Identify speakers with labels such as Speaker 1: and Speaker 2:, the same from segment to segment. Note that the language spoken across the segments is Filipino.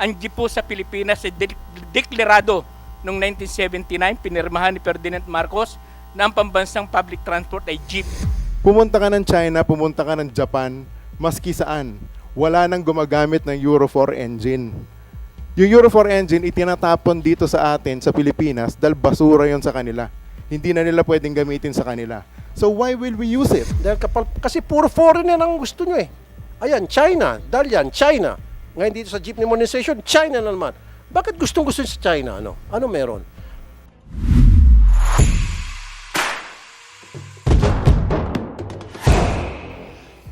Speaker 1: ang jeep po sa Pilipinas ay de- deklarado noong 1979, pinirmahan ni Ferdinand Marcos na ang pambansang public transport ay jeep.
Speaker 2: Pumunta ka ng China, pumunta ka ng Japan, maski saan, wala nang gumagamit ng Euro 4 engine. Yung Euro 4 engine, itinatapon dito sa atin, sa Pilipinas, dahil basura yon sa kanila. Hindi na nila pwedeng gamitin sa kanila. So why will we use it?
Speaker 3: Dahil kapal, kasi puro foreigner ang gusto nyo eh. Ayan, China. Dahil yan, China. Ngayon dito sa jeepney modernization, China na naman. Bakit gustong gusto sa China? Ano? Ano meron?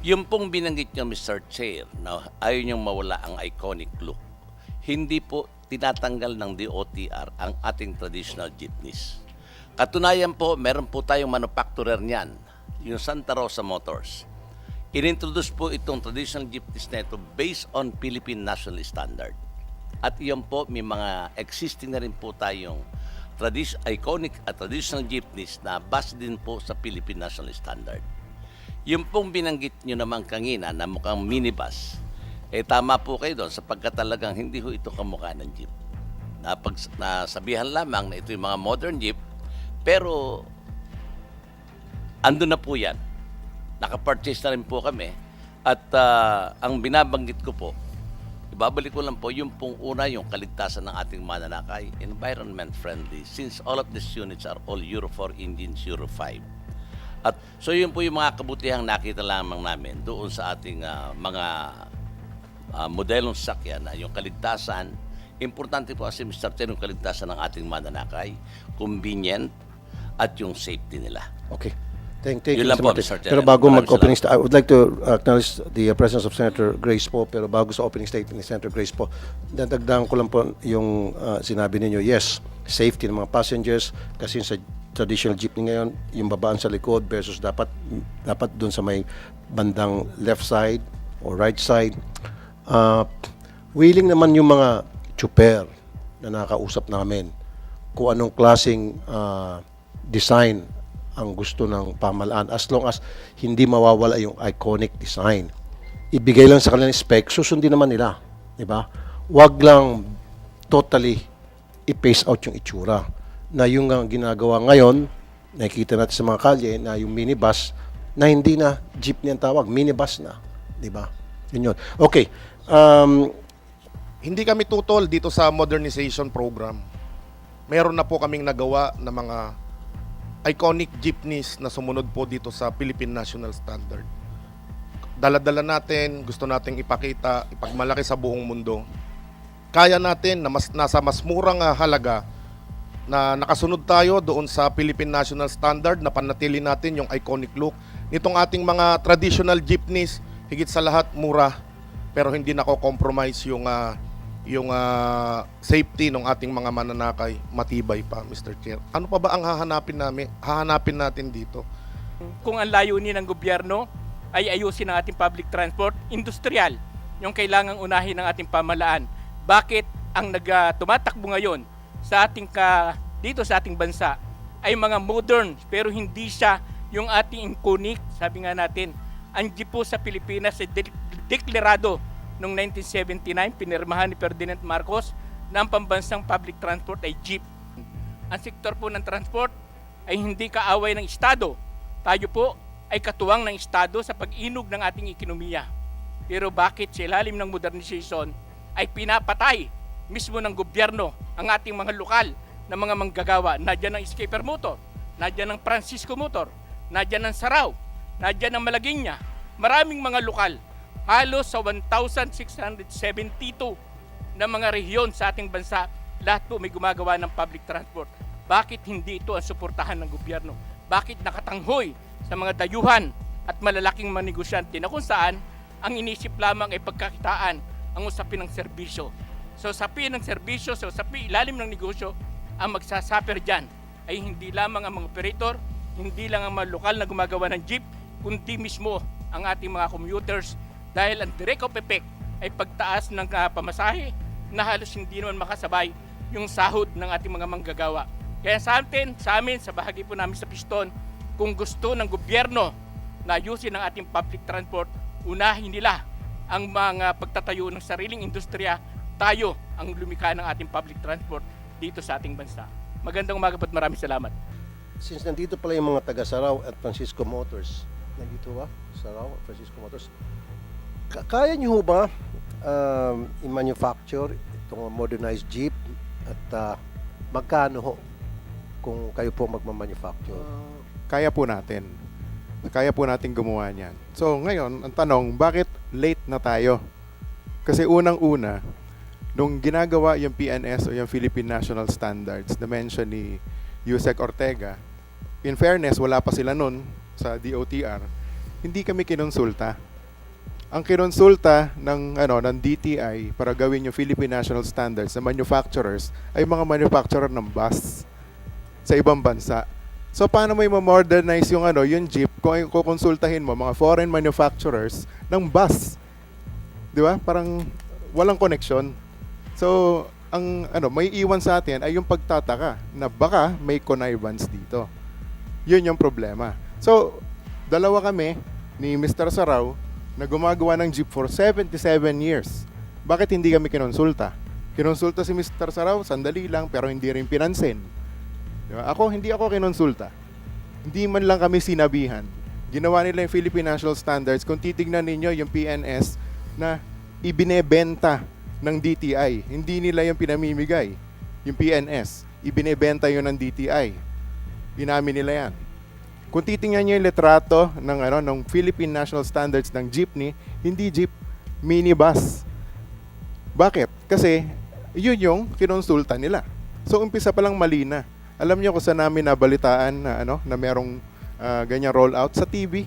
Speaker 4: Yung pong binanggit niyo, Mr. Chair, na ayaw niyong mawala ang iconic look, hindi po tinatanggal ng DOTR ang ating traditional jeepneys. Katunayan po, meron po tayong manufacturer niyan, yung Santa Rosa Motors. Inintroduce po itong traditional jeepneys na ito based on Philippine National Standard. At iyon po, may mga existing na rin po tayong tradition, iconic at traditional jeepneys na base din po sa Philippine National Standard. Yung pong binanggit nyo naman kanina na mukhang minibus, eh tama po kayo doon sapagkat talagang hindi ho ito kamukha ng jeep. Napag, nasabihan lamang na ito yung mga modern jeep, pero ando na po yan. Nakapurchase na rin po kami. At ah, ang binabanggit ko po, ibabalik ko lang po yung pong una, yung kaligtasan ng ating mananakay, environment friendly, since all of these units are all Euro 4 engines, Euro 5. At so yun po yung mga kabutihang nakita lamang namin doon sa ating ah, mga ah, modelong sakyan na yung kaligtasan. Importante po kasi Mr. Chen, yung kaligtasan ng ating mananakay, convenient, at yung safety nila.
Speaker 3: Okay. Thank, thank
Speaker 4: Yun
Speaker 3: you,
Speaker 4: lang
Speaker 3: Mr.
Speaker 4: po. Mr. Chair.
Speaker 3: Pero bago
Speaker 4: Maraming
Speaker 3: mag-opening, sta- I would like to acknowledge the uh, presence of Senator Grace po. Pero bago sa opening statement ni Senator Grace po, dadagdagan ko lang po yung uh, sinabi ninyo. Yes, safety ng mga passengers kasi sa traditional jeepney ngayon, yung babaan sa likod versus dapat dapat doon sa may bandang left side or right side. Uh, willing naman yung mga chuper na nakausap namin kung anong klaseng ah, design ang gusto ng pamalaan as long as hindi mawawala yung iconic design. Ibigay lang sa kanila yung spec, susundin naman nila. Di ba? Huwag lang totally i-pace out yung itsura. Na yung ginagawa ngayon, nakikita natin sa mga kalye na yung minibus na hindi na jeepney ang tawag, minibus na. Di ba? Yun yun. Okay. Um,
Speaker 5: hindi kami tutol dito sa modernization program. Meron na po kaming nagawa na mga iconic jeepneys na sumunod po dito sa Philippine National Standard. Daladala natin, gusto nating ipakita, ipagmalaki sa buong mundo. Kaya natin na mas, nasa mas murang ah, halaga na nakasunod tayo doon sa Philippine National Standard na panatili natin yung iconic look. Nitong ating mga traditional jeepneys, higit sa lahat mura pero hindi nako-compromise yung ah, yung ah, safety ng ating mga mananakay matibay pa Mr. Chair. Ano pa ba ang hahanapin namin hahanapin natin dito?
Speaker 1: Kung ang layunin ng gobyerno ay ayusin ang ating public transport, industrial, yung kailangang unahin ng ating pamalaan. Bakit ang nag, tumatakbo ngayon sa ating ka, dito sa ating bansa ay mga modern pero hindi siya yung ating iconic, sabi nga natin, ang jeep po sa Pilipinas ay de- deklarado noong 1979, pinirmahan ni Ferdinand Marcos na ang pambansang public transport ay jeep. Ang sektor po ng transport ay hindi kaaway ng Estado. Tayo po ay katuwang ng Estado sa pag-inog ng ating ekonomiya. Pero bakit sa ilalim ng modernization ay pinapatay mismo ng gobyerno ang ating mga lokal na mga manggagawa. Nadyan ang Escaper Motor, nadyan ang Francisco Motor, nadyan ang Saraw, nadyan ang Malagueña. Maraming mga lokal, halos sa 1,672 na mga rehiyon sa ating bansa, lahat po may gumagawa ng public transport. Bakit hindi ito ang suportahan ng gobyerno? Bakit nakatanghoy sa mga dayuhan at malalaking mga negosyante na kung saan ang inisip lamang ay pagkakitaan ang usapin ng serbisyo. Sa usapin ng serbisyo, sa usapin ilalim ng negosyo, ang magsasaper dyan ay hindi lamang ang mga operator, hindi lang ang mga lokal na gumagawa ng jeep, kundi mismo ang ating mga commuters dahil ang direct of effect ay pagtaas ng ah, pamasahe na halos hindi naman makasabay yung sahod ng ating mga manggagawa. Kaya sa atin, sa amin, sa bahagi po namin sa Piston, kung gusto ng gobyerno na ayusin ang ating public transport, unahin nila ang mga pagtatayo ng sariling industriya tayo ang lumikha ng ating public transport dito sa ating bansa. Magandang umaga po at maraming salamat.
Speaker 3: Since nandito pala yung mga taga Sarao at Francisco Motors, nandito ba? Sarao at Francisco Motors. Ka- kaya niyo ho ba um, i-manufacture itong modernized jeep at ah, magkano ho kung kayo po magmamanufacture?
Speaker 2: Kaya po natin. Kaya po natin gumawa niyan. So ngayon, ang tanong, bakit late na tayo? Kasi unang-una, nung ginagawa yung PNS o yung Philippine National Standards na mention ni Yusek Ortega, in fairness, wala pa sila nun sa DOTR, hindi kami kinonsulta. Ang kinonsulta ng ano ng DTI para gawin yung Philippine National Standards sa manufacturers ay mga manufacturer ng bus sa ibang bansa. So paano mo i-modernize yung ano, yung jeep kung ay kukonsultahin mo mga foreign manufacturers ng bus? 'Di ba? Parang walang connection. So ang ano, may iwan sa atin ay yung pagtataka na baka may connivance dito. Yun yung problema. So, dalawa kami ni Mr. Sarao na gumagawa ng jeep for 77 years. Bakit hindi kami kinonsulta? Kinonsulta si Mr. Sarao, sandali lang, pero hindi rin pinansin. Di ba? Ako, hindi ako kinonsulta. Hindi man lang kami sinabihan. Ginawa nila yung Philippine National Standards. Kung titignan ninyo yung PNS na ibinebenta ng DTI. Hindi nila yung pinamimigay. Yung PNS. Ibinebenta yun ng DTI. Inamin nila yan. Kung titingnan niyo yung litrato ng ano ng Philippine National Standards ng jeepney, hindi jeep, minibus. Bakit? Kasi yun yung kinonsulta nila. So umpisa pa lang mali na. Alam niyo kung saan namin nabalitaan na ano na merong ah, ganyang rollout sa TV.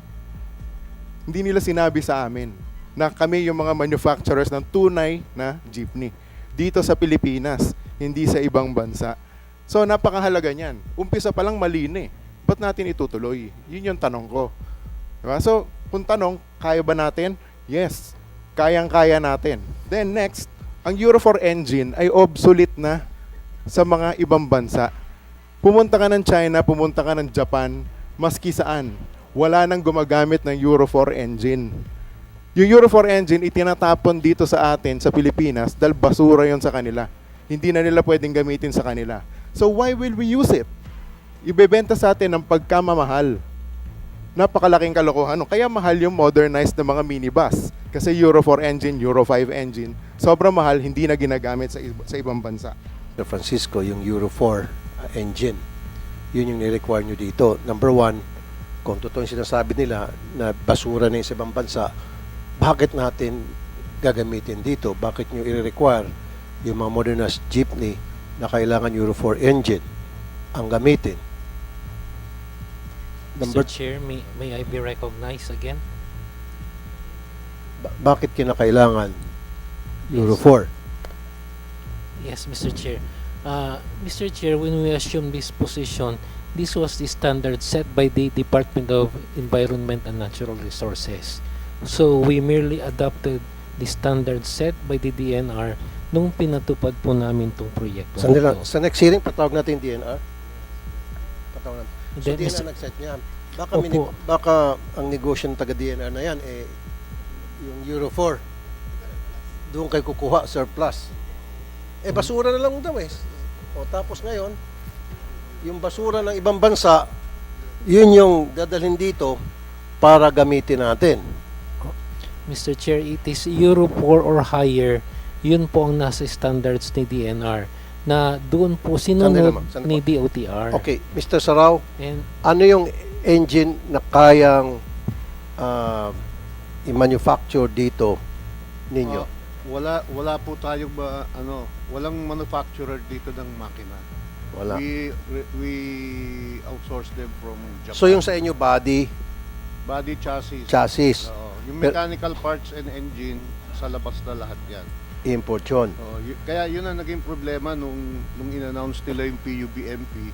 Speaker 2: Hindi nila sinabi sa amin na kami yung mga manufacturers ng tunay na jeepney dito sa Pilipinas, hindi sa ibang bansa. So napakahalaga niyan. Umpisa pa lang mali na eh. Ba't natin itutuloy? Yun yung tanong ko. Diba? So, kung tanong, kaya ba natin? Yes. Kayang-kaya natin. Then next, ang Euro 4 engine ay obsolete na sa mga ibang bansa. Pumunta ka ng China, pumunta ka ng Japan, maski saan, wala nang gumagamit ng Euro 4 engine. Yung Euro 4 engine, itinatapon dito sa atin, sa Pilipinas, dahil basura yon sa kanila. Hindi na nila pwedeng gamitin sa kanila. So why will we use it? Ibebenta sa atin ng pagkamamahal. Napakalaking kalokohan. no? Kaya mahal yung modernized na mga minibus. Kasi Euro 4 engine, Euro 5 engine, sobrang mahal, hindi na ginagamit sa, sa ibang bansa.
Speaker 3: Sir Francisco, yung Euro 4 uh, engine, yun yung ni-require nyo dito. Number one, kung totoo yung sinasabi nila na basura na yung sa ibang bansa, bakit natin gagamitin dito? Bakit nyo i-require yung mga modernized jeepney na kailangan Euro 4 engine ang gamitin? Number,
Speaker 6: Mr. Chair, may, may I be recognized again?
Speaker 3: ba- bakit kinakailangan Euro
Speaker 6: Yes.
Speaker 3: 4?
Speaker 6: Yes, Mr. Chair. Uh, Mr. Chair, when we assumed this position, this was the standard set by the Department of Environment and Natural Resources. So we merely adopted the standard set by the DNR nung pinatupad po namin tong proyekto.
Speaker 3: Sandali lang. Sa next hearing, patawag natin yung DNR? Patawag natin. So
Speaker 6: Then,
Speaker 3: DNR
Speaker 6: Mr.
Speaker 3: nag-set niyan. Baka,
Speaker 6: Opo.
Speaker 3: minig- baka ang negosyo ng taga DNR na yan, eh, yung Euro 4, doon kayo kukuha surplus. Eh, basura na lang daw eh. O tapos ngayon, yung basura ng ibang bansa, yun yung dadalhin dito para gamitin natin.
Speaker 6: Mr. Chair, it is Euro 4 or higher. Yun po ang nasa standards ni DNR na doon po
Speaker 3: Sandali
Speaker 6: sinunod
Speaker 3: sandali
Speaker 6: ni DOTR.
Speaker 3: Okay, Mr. Sarao,
Speaker 6: And
Speaker 3: ano yung engine na kayang ah, i-manufacture dito ninyo?
Speaker 7: Ah, wala wala po tayong ba ano, walang manufacturer dito ng makina.
Speaker 3: Wala.
Speaker 7: We we outsource them from Japan.
Speaker 3: So yung sa inyo body,
Speaker 7: body chassis.
Speaker 3: chassis,
Speaker 7: Oo. yung
Speaker 3: Pero-
Speaker 7: mechanical parts and engine sa labas na lahat 'yan.
Speaker 3: import yun.
Speaker 7: Oo, kaya yun ang naging problema nung nung in-announce nila yung PUBMP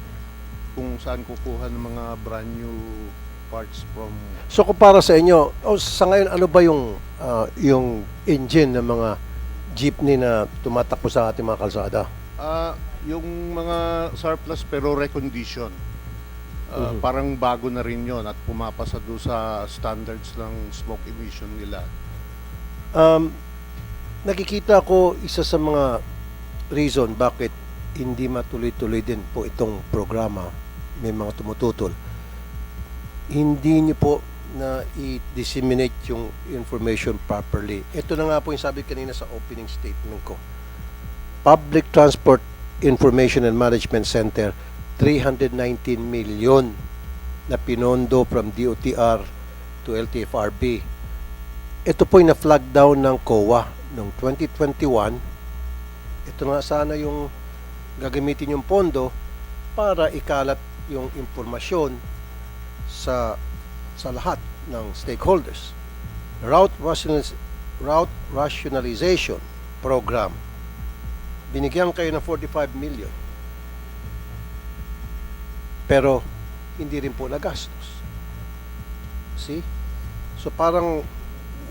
Speaker 7: kung saan kukuha ng mga brand new parts from
Speaker 3: So kung para sa inyo, o sa ngayon ano ba yung ah, yung engine ng mga jeepney na tumatakbo sa ating mga kalsada?
Speaker 7: Ah, yung mga surplus pero recondition. Ah,
Speaker 3: Mhm.
Speaker 7: Parang bago na rin yon at pumapasa doon sa standards ng smoke emission nila.
Speaker 3: Um, nakikita ko isa sa mga reason bakit hindi matuloy-tuloy din po itong programa, may mga tumututol. Hindi niyo po na i-disseminate yung information properly. Ito na nga po yung sabi kanina sa opening statement ko. Public Transport Information and Management Center, 319 million na pinondo from DOTR to LTFRB. Ito po yung na-flag down ng COA noong 2021. Ito nga sana yung gagamitin yung pondo para ikalat yung impormasyon sa sa lahat ng stakeholders. Route, rationalis- route Rationalization Program. Binigyan kayo ng 45 million. Pero hindi rin po nagastos. See? So parang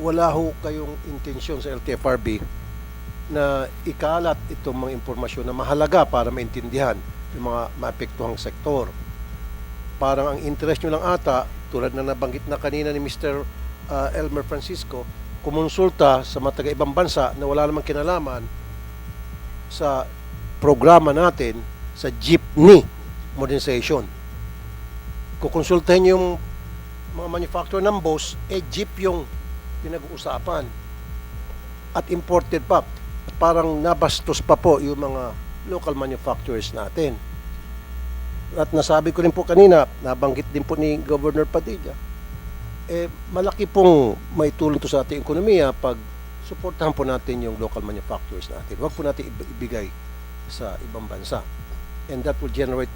Speaker 3: wala ho kayong intensyon sa LTFRB na ikalat itong mga impormasyon na mahalaga para maintindihan yung mga maapektuhang sektor. Parang ang interest nyo lang ata, tulad na nabanggit na kanina ni Mr. uh, Elmer Francisco, kumonsulta sa mga taga-ibang bansa na wala namang kinalaman sa programa natin sa jeepney modernization. Kukonsultahin yung mga manufacturer ng boss, eh jeep yung pinag-uusapan. At imported pa. Parang nabastos pa po yung mga local manufacturers natin. At nasabi ko rin po kanina, nabanggit din po ni Governor Padilla, eh, malaki pong may tulong to sa ating ekonomiya pag suportahan po natin yung local manufacturers natin. Huwag po natin ib- ibigay sa ibang bansa. And that will generate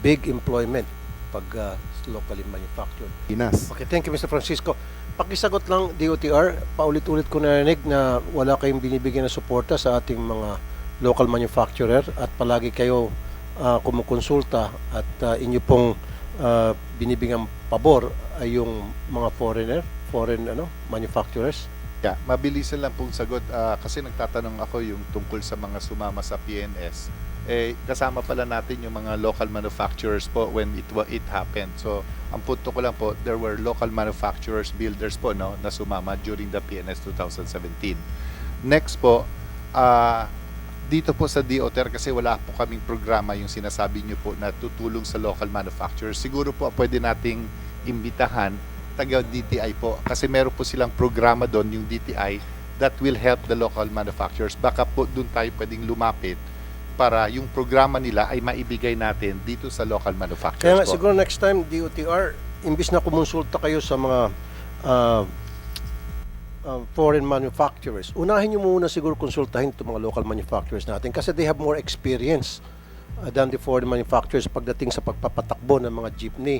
Speaker 3: big employment pag uh, locally manufactured.
Speaker 2: Pinas.
Speaker 3: Okay, thank you Mr. Francisco. Pakisagot lang DOTR, paulit-ulit ko narinig na wala kayong binibigyan ng suporta sa ating mga local manufacturer at palagi kayo ah, kumukonsulta at ah, inyo pong ah, binibigyan pabor ay yung mga foreigner, foreign ano, manufacturers.
Speaker 8: Yeah, mabilisan lang pong sagot Ah, kasi nagtatanong ako yung tungkol sa mga sumama sa PNS. Eh kasama pala natin yung mga local manufacturers po when it it happened. So, ang punto ko lang po, there were local manufacturers, builders po no na sumama during the PNS 2017. Next po, ah dito po sa DOTR kasi wala po kaming programa yung sinasabi niyo po na tutulong sa local manufacturers. Siguro po pwede nating imbitahan taga DTI po kasi meron po silang programa doon yung DTI that will help the local manufacturers. Baka po doon tayo pwedeng lumapit para yung programa nila ay maibigay natin dito sa local manufacturers
Speaker 3: Kaya nga
Speaker 8: po.
Speaker 3: siguro next time DOTR, imbis na kumonsulta kayo sa mga ah, ah, foreign manufacturers, unahin nyo muna siguro konsultahin itong mga local manufacturers natin kasi they have more experience ah, than the foreign manufacturers pagdating sa pagpapatakbo ng mga jeepney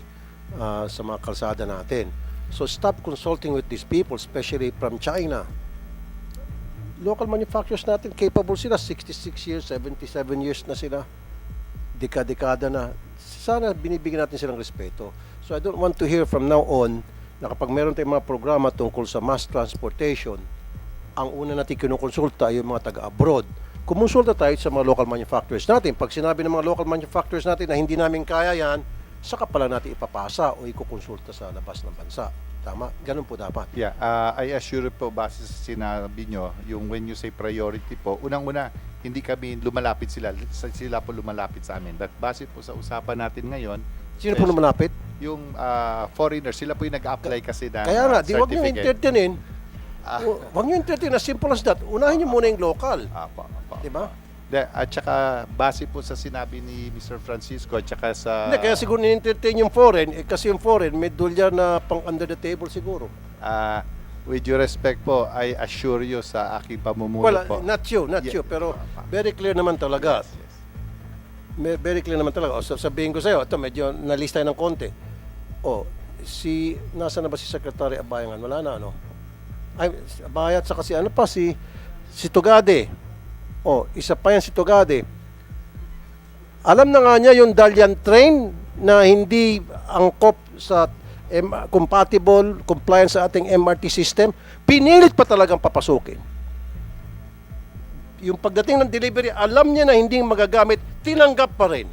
Speaker 3: ah, sa mga kalsada natin. So stop consulting with these people, especially from China. Local manufacturers natin, capable sila, 66 years, 77 years na sila dekada-dekada na, sana binibigyan natin silang respeto. So I don't want to hear from now on na kapag meron tayong mga programa tungkol sa mass transportation, ang una natin kinukonsulta ay yung mga taga-abroad. Kumonsulta tayo sa mga local manufacturers natin. Pag sinabi ng mga local manufacturers natin na hindi namin kaya yan, saka pala natin ipapasa o ikukonsulta sa labas ng bansa. Tama? Ganun po dapat.
Speaker 8: Yeah, uh, I assure po base sa sinabi nyo, yung when you say priority po, unang-una, hindi kami lumalapit sila, sila po lumalapit sa amin. But base po sa usapan natin ngayon,
Speaker 3: Sino po lumalapit?
Speaker 8: Yung uh, foreigner, sila po yung nag-apply kasi ng
Speaker 3: Kaya nga,
Speaker 8: uh,
Speaker 3: di wag nyo entertainin.
Speaker 8: Ah.
Speaker 3: Huwag nyo entertain. As simple as that. Unahin nyo muna yung local.
Speaker 8: Apo, apo.
Speaker 3: Di ba?
Speaker 8: De, at saka base po sa sinabi ni Mr. Francisco at saka sa
Speaker 3: Hindi, kaya siguro ni-entertain yung foreign, eh, kasi yung foreign, may dolyar na pang under the table siguro.
Speaker 8: ah, with due respect po, I assure you sa aking pamumuno
Speaker 3: Well,
Speaker 8: po.
Speaker 3: uh, not you, not
Speaker 8: Yeah.
Speaker 3: you, pero very clear naman talaga.
Speaker 8: Yes, yes.
Speaker 3: Very clear naman talaga. O, sab- sabihin ko sa'yo, ito, medyo nalista ng konti. O, si, nasa na ba si Secretary Abayangan? Wala na, ano? Ay, Abayat, saka si ano pa, si, si Tugade. O, isa pa yan si Tugade. Alam na nga niya yung Dalian train na hindi angkop sa M- compatible compliance sa ating MRT system, pinilit pa talagang papasukin. Yung pagdating ng delivery, alam niya na hindi magagamit, tinanggap pa rin.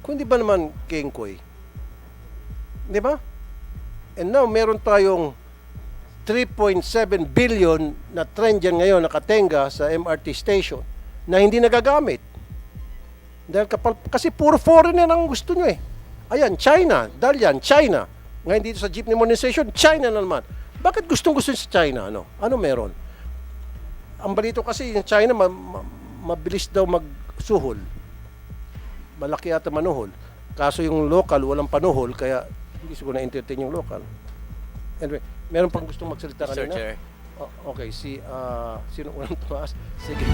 Speaker 3: Kung di ba naman, King Koy? Di ba? And now, meron tayong 3.7 billion na trend dyan ngayon nakatenga sa MRT station na hindi nagagamit. Dahil kapal, kasi puro foreigner ang gusto nyo eh. Ayan, China. Dahil yan, China. Ngayon dito sa jeepney modernization, China na naman. Bakit gustong gusto sa China? Ano? Ano meron? Ang balito kasi yung China, ma- ma- mabilis daw magsuhol. Malaki ata manuhol. Kaso yung local, walang panuhol, kaya hindi siguro na-entertain yung local. Anyway, meron pang gustong magsalita
Speaker 4: Mr.
Speaker 3: kanina?
Speaker 4: Chair.
Speaker 3: O- okay, si, ah, sino unang tumaas? Sige.